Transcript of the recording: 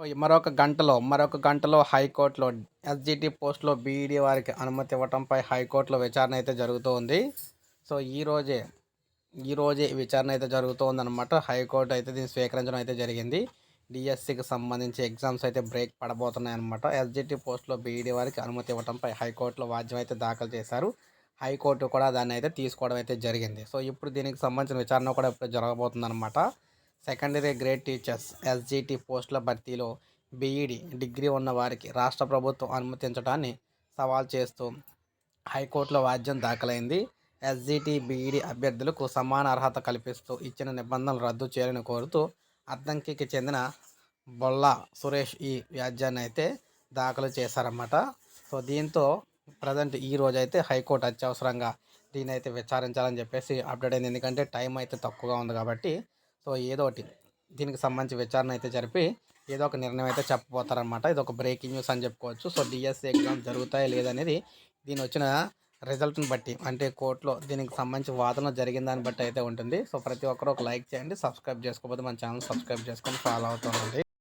మరొక గంటలో మరొక గంటలో హైకోర్టులో ఎస్జిటి పోస్టులో బీఈడీ వారికి అనుమతి ఇవ్వడంపై హైకోర్టులో విచారణ అయితే జరుగుతూ ఉంది. సో ఈరోజే ఈరోజే విచారణ అయితే జరుగుతూ ఉందన్నమాట. హైకోర్టు అయితే దీన్ని స్వీకరించడం అయితే జరిగింది. డిఎస్సికి సంబంధించి ఎగ్జామ్స్ అయితే బ్రేక్ పడబోతున్నాయి అనమాట ఎస్జిటి పోస్టులో బీఈడీ వారికి అనుమతి ఇవ్వడంపై హైకోర్టులో వాద్యం అయితే దాఖలు చేశారు. హైకోర్టు కూడా దాన్ని అయితే తీసుకోవడం అయితే జరిగింది. సో ఇప్పుడు దీనికి సంబంధించిన విచారణ కూడా ఇప్పుడు జరగబోతుంది అనమాట సెకండరీ గ్రేడ్ టీచర్స్ ఎస్జిటి పోస్టుల భర్తీలో బీఈడి డిగ్రీ ఉన్న వారికి రాష్ట్ర ప్రభుత్వం అనుమతించడాన్ని సవాల్ చేస్తూ హైకోర్టులో వాద్యం దాఖలైంది. ఎస్జిటి బీఈడి అభ్యర్థులకు సమాన అర్హత కల్పిస్తూ ఇచ్చిన నిబంధనలు రద్దు చేయాలని కోరుతూ అద్దంకికి చెందిన బొల్లా సురేష్ ఈ వ్యాజ్యాన్ని అయితే దాఖలు చేశారన్నమాట. సో దీంతో ప్రజెంట్ ఈ రోజు అయితే హైకోర్టు అత్యవసరంగా దీని అయితే విచారించాలని చెప్పేసి అప్డేట్ అయింది. ఎందుకంటే టైం అయితే తక్కువగా ఉంది కాబట్టి సో ఏదో ఒకటి దీనికి సంబంధించి విచారణ అయితే జరిపి ఏదో ఒక నిర్ణయం అయితే చెప్పబోతారనమాట ఇది ఒక బ్రేకింగ్ న్యూస్ అని చెప్పుకోవచ్చు. సో డిఎస్సి ఎగ్జామ్ జరుగుతాయా లేదనేది దీని వచ్చిన రిజల్ట్ని బట్టి అంటే కోర్టులో దీనికి సంబంధించి వాదన జరిగిన దాన్ని బట్టి అయితే ఉంటుంది. సో ప్రతి ఒక్కరు ఒక లైక్ చేయండి సబ్స్క్రైబ్ చేసుకోకపోతే మన ఛానల్ సబ్స్క్రైబ్ చేసుకొని ఫాలో అవుతుండండి